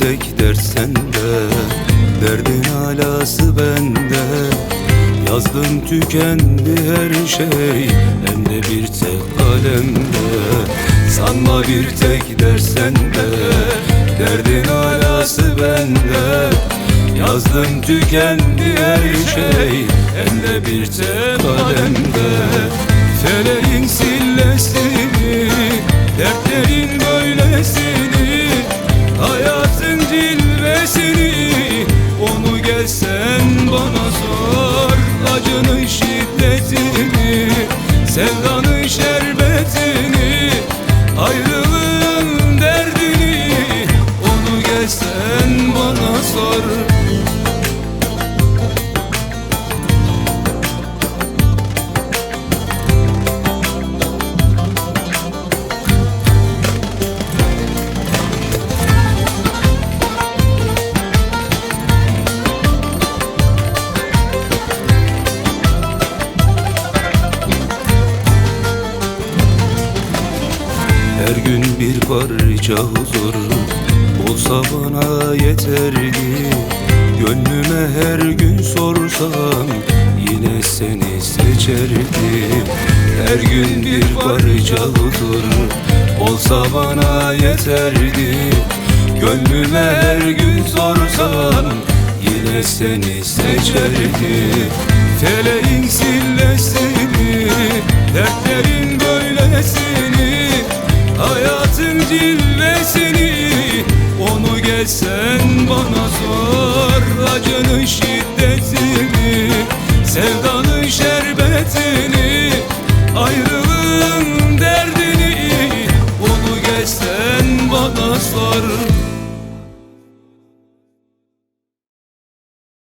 tek dert sende Derdin alası bende. Yazdım tükendi her şey Hem de bir tek kalemde. Sanma bir tek dert sende Derdin alası bende. Yazdım tükendi her şey Hem de bir tek kalemde. Feleğin Hayatın cilvesini Onu gelsen bana sor Acının şiddetini Sevdanın şerbetini Ayrılığın derdini. Onu gelsen bana sor bir parça huzur Olsa bana yeterdi. Gönlüme her gün sorsam Yine seni seçerdim Her gün bir parça huzur Olsa bana yeterdi. Gönlüme her gün sorsam Yine seni seçerdim Feleğin sillesini Dertlerin sen bana sor Acının şiddetini Sevdanın şerbetini.